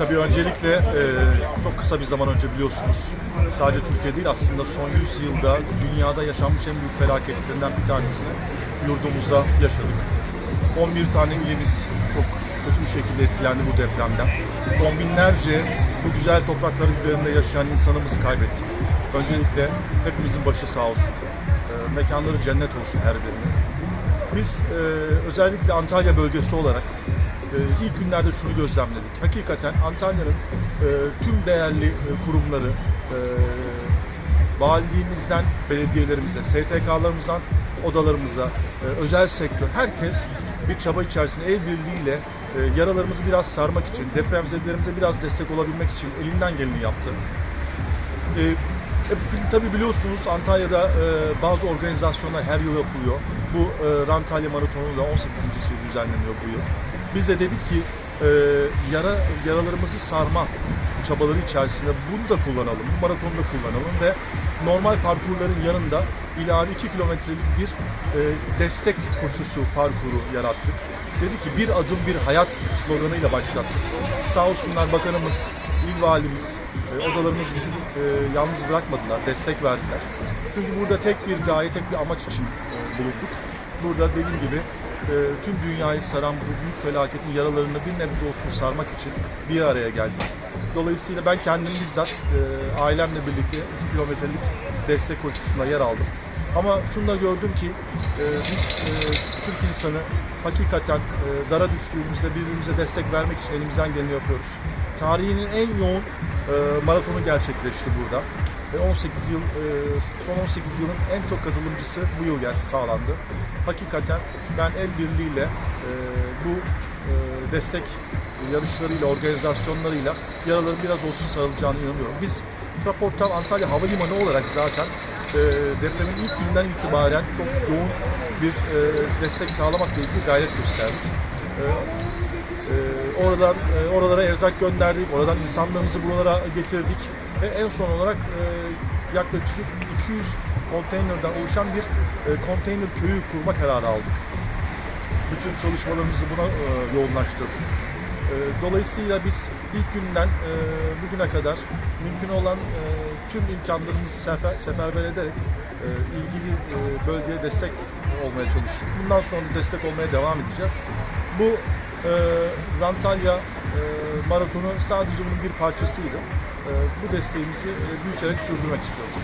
Tabii öncelikle e, çok kısa bir zaman önce biliyorsunuz sadece Türkiye değil aslında son 100 yılda dünyada yaşanmış en büyük felaketlerinden bir tanesini yurdumuzda yaşadık. 11 tane ilimiz çok kötü bir şekilde etkilendi bu depremden. On binlerce bu güzel topraklar üzerinde yaşayan insanımızı kaybettik. Öncelikle hepimizin başı sağ olsun. E, mekanları cennet olsun her birinin. Biz e, özellikle Antalya bölgesi olarak ilk günlerde şunu gözlemledik. Hakikaten Antalya'nın e, tüm değerli e, kurumları, e, valiliğimizden belediyelerimize, STK'larımızdan odalarımıza, özel sektör, herkes bir çaba içerisinde el birliğiyle yaralarımızı biraz sarmak için, depremzedelerimize biraz destek olabilmek için elinden geleni yaptı. E, tabii biliyorsunuz Antalya'da e, bazı organizasyonlar her yıl yapılıyor. Bu e, Rantalya Maratonu da 18.si düzenleniyor bu yıl. Biz de dedik ki e, yara yaralarımızı sarma çabaları içerisinde bunu da kullanalım, bu maratonu da kullanalım ve normal parkurların yanında ilave 2 kilometrelik bir e, destek koşusu parkuru yarattık. Dedi ki bir adım bir hayat sloganıyla başlattık. Sağ olsunlar bakanımız, il valimiz, e, odalarımız bizi e, yalnız bırakmadılar, destek verdiler. Çünkü burada tek bir gaye, tek bir amaç için e, bulunduk. Burada dediğim gibi tüm dünyayı saran bu büyük felaketin yaralarını bir nebze olsun sarmak için bir araya geldik. Dolayısıyla ben kendim bizzat e, ailemle birlikte 2 kilometrelik destek koşusunda yer aldım. Ama şunu da gördüm ki e, biz e, Türk insanı hakikaten e, dara düştüğümüzde birbirimize destek vermek için elimizden geleni yapıyoruz. Tarihinin en yoğun e, maratonu gerçekleşti burada. Ve 18 yıl, e, son 18 yılın en çok katılımcısı bu yıl ger sağlandı. Hakikaten ben el birliğiyle e, bu e, destek yarışlarıyla, organizasyonlarıyla yaraların biraz olsun sarılacağına inanıyorum. Biz Fraportal Antalya Havalimanı olarak zaten e, depremin ilk günden itibaren çok yoğun bir e, destek sağlamakla ilgili gayret gösterdik. Oradan e, oralara erzak gönderdik, oradan insanlarımızı buralara getirdik ve en son olarak e, yaklaşık 200 konteynerden oluşan bir e, konteyner köyü kurma kararı aldık. Bütün çalışmalarımızı buna e, yoğunlaştırdık. E, dolayısıyla biz ilk günden e, bugüne kadar mümkün olan e, tüm imkanlarımızı sefer, seferber ederek e, ilgili e, bölgeye destek olmaya çalıştık. Bundan sonra da destek olmaya devam edeceğiz. Bu e, Rantalya e, maratonu sadece bunun bir parçasıydı. E, bu desteğimizi e, büyüterek sürdürmek istiyoruz.